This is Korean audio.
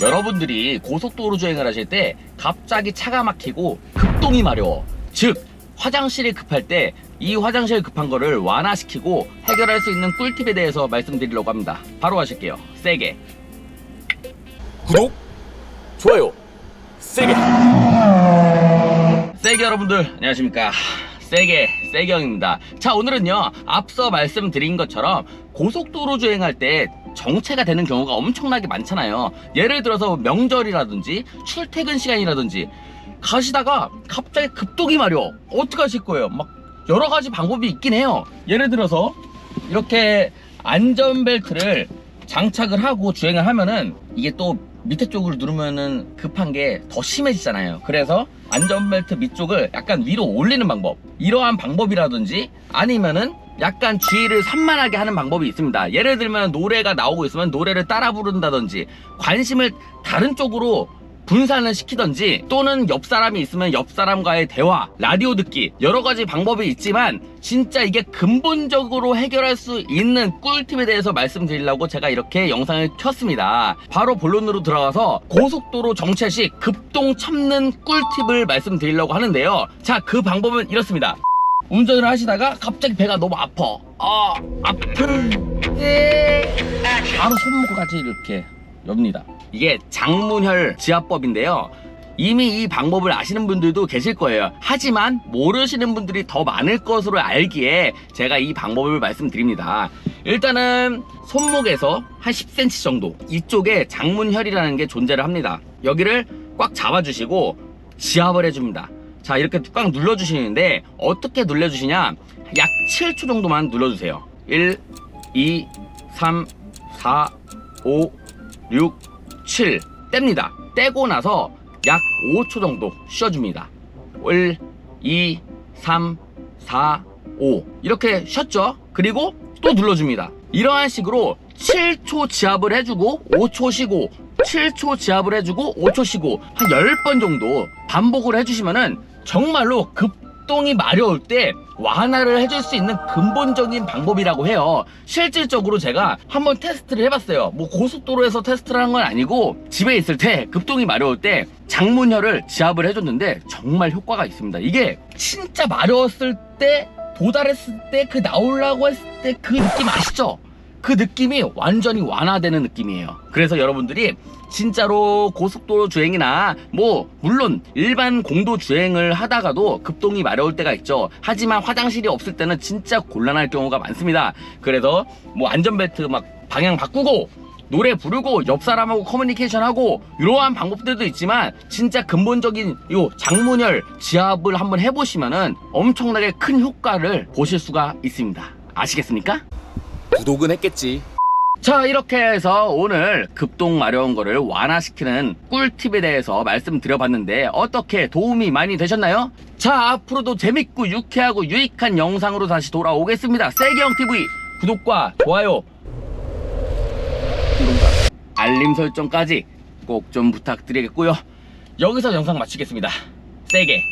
여러분들이 고속도로 주행을 하실 때 갑자기 차가 막히고 급동이 마려워. 즉, 화장실이 급할 때 이 화장실 급한 거를 완화시키고 해결할 수 있는 꿀팁에 대해서 말씀드리려고 합니다. 바로 하실게요. 세게. 구독, 좋아요, 세게. 세게 여러분들 안녕하십니까 세게 세경입니다 자 오늘은요 앞서 말씀드린 것처럼 고속도로 주행할 때 정체가 되는 경우가 엄청나게 많잖아요 예를 들어서 명절이라든지 출퇴근 시간이라든지 가시다가 갑자기 급동이 마려 어떻게 하실 거예요 막 여러 가지 방법이 있긴 해요 예를 들어서 이렇게 안전벨트를 장착을 하고 주행을 하면은 이게 또 밑에 쪽을 누르면은 급한 게 더 심해지잖아요. 그래서 안전벨트 밑쪽을 약간 위로 올리는 방법. 이러한 방법이라든지 아니면은 약간 주의를 산만하게 하는 방법이 있습니다. 예를 들면 노래가 나오고 있으면 노래를 따라 부른다든지 관심을 다른 쪽으로 분산을 시키던지 또는 옆 사람이 있으면 옆 사람과의 대화, 라디오 듣기 여러 가지 방법이 있지만 진짜 이게 근본적으로 해결할 수 있는 꿀팁에 대해서 말씀드리려고 제가 이렇게 영상을 켰습니다. 바로 본론으로 들어가서 고속도로 정체 시 급동 참는 꿀팁을 말씀드리려고 하는데요. 자, 그 방법은 이렇습니다. 운전을 하시다가 갑자기 배가 너무 아파. 아, 아픈. 바로 손목까지 이렇게 엽니다. 이게 장문혈 지압법인데요. 이미 이 방법을 아시는 분들도 계실 거예요. 하지만 모르시는 분들이 더 많을 것으로 알기에 제가 이 방법을 말씀드립니다. 일단은 손목에서 한 10cm 정도 이쪽에 장문혈이라는 게 존재를 합니다. 여기를 꽉 잡아주시고 지압을 해줍니다. 자 이렇게 꽉 눌러주시는데 어떻게 눌러주시냐 약 7초 정도만 눌러주세요. 1, 2, 3, 4, 5, 6, 7 뗍니다. 떼고 나서 약 5초 정도 쉬어줍니다. 1, 2, 3, 4, 5 이렇게 쉬었죠? 그리고 또 눌러줍니다. 이러한 식으로 7초 지압을 해주고 5초 쉬고 7초 지압을 해주고 5초 쉬고 한 10번 정도 반복을 해주시면은 정말로 급동이 마려울 때 완화를 해줄 수 있는 근본적인 방법이라고 해요. 실질적으로 제가 한번 테스트를 해봤어요. 뭐 고속도로에서 테스트를 한 건 아니고 집에 있을 때 급동이 마려울 때 장문혈을 지압을 해줬는데 정말 효과가 있습니다. 이게 진짜 마려웠을 때 도달했을 때 그 나오려고 했을 때 그 느낌 아시죠? 그 느낌이 완전히 완화되는 느낌이에요. 그래서 여러분들이 진짜로 고속도로 주행이나 뭐 물론 일반 공도 주행을 하다가도 급동이 마려울 때가 있죠. 하지만 화장실이 없을 때는 진짜 곤란할 경우가 많습니다. 그래서 뭐 안전벨트 막 방향 바꾸고 노래 부르고 옆 사람하고 커뮤니케이션 하고 이러한 방법들도 있지만 진짜 근본적인 요 장문혈 지압을 한번 해보시면은 엄청나게 큰 효과를 보실 수가 있습니다. 아시겠습니까? 구독은 했겠지. 자 이렇게 해서 오늘 급동 마려운 거를 완화시키는 꿀팁에 대해서 말씀드려봤는데 어떻게 도움이 많이 되셨나요? 자 앞으로도 재밌고 유쾌하고 유익한 영상으로 다시 돌아오겠습니다. 세기형TV 구독과 좋아요 알림 설정까지 꼭 좀 부탁드리겠고요. 여기서 영상 마치겠습니다. 세게